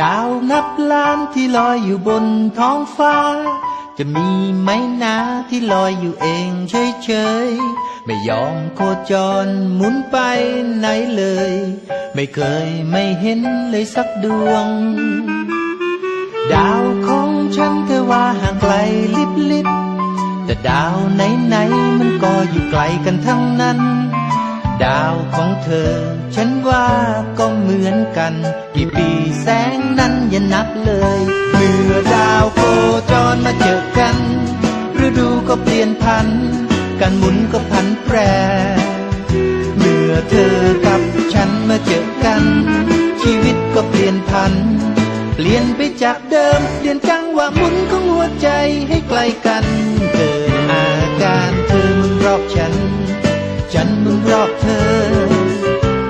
ดาวนับล้านที่ลอยอยู่บนท้องฟ้า จะมีไหมนาที่ลอยอยู่เองเฉยๆ ไม่ยอมโคจรหมุนไปไหนเลย ไม่เคยไม่เห็นเลยสักดวง ดาวของฉันเธอว่าห่างไกลลิบลิบแต่ดาวไหนๆมันก็อยู่ไกลกันทั้งนั้น ดาวของเธอ ฉันว่าก็เหมือนกัน กี่ปีแสงนั้นอย่านับเลยเมื่อดาวโคจรมาเจอกันฤดูก็เปลี่ยนพัน การหมุนก็พันแปร เมื่อเธอกับฉันมาเจอกัน ชีวิตก็เปลี่ยนพัน เปลี่ยนไปจากเดิมเปลี่ยนจังหวะหมุนของหัวใจให้ไกลกันเธออาการเธอมึงรอบฉัน อบเธอ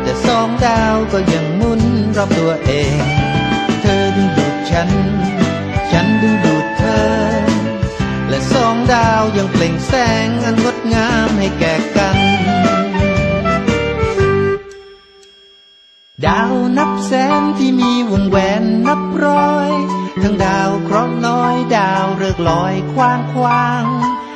แต่สองดาวก็ยังหมุนรอบตัวเอง เธอดึงดูดฉัน ฉันดึงดูดเธอ และสองดาวยังเปล่งแสงอันงดงามให้แก่กัน ดาวนับแสนที่มีวงแหวนนับร้อย ทั้งดาวเคราะห์น้อยดาวเริกลอยคว้างคว้าง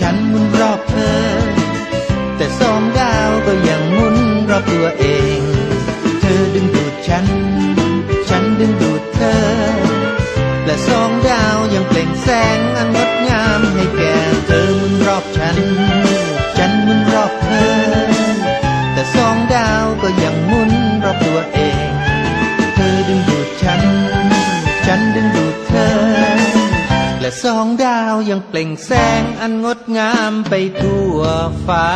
ฉันหมุนรอบเธอ แต่สองดาวก็ยังหมุนรอบตัวเอง เธอดึงดูดฉัน ฉันดึงดูดเธอ และสองดาวยังเปล่งแสงอันงดงามให้แก่เธอหมุนรอบฉัน ฉันหมุนรอบเธอ แต่สองดาวก็ยังหมุนรอบตัวเอง เธอดึงดูดฉัน ฉันดึงดูดเธอ และสองดาวยังเปล่งแสงอันงดงามไปทั่วฟ้า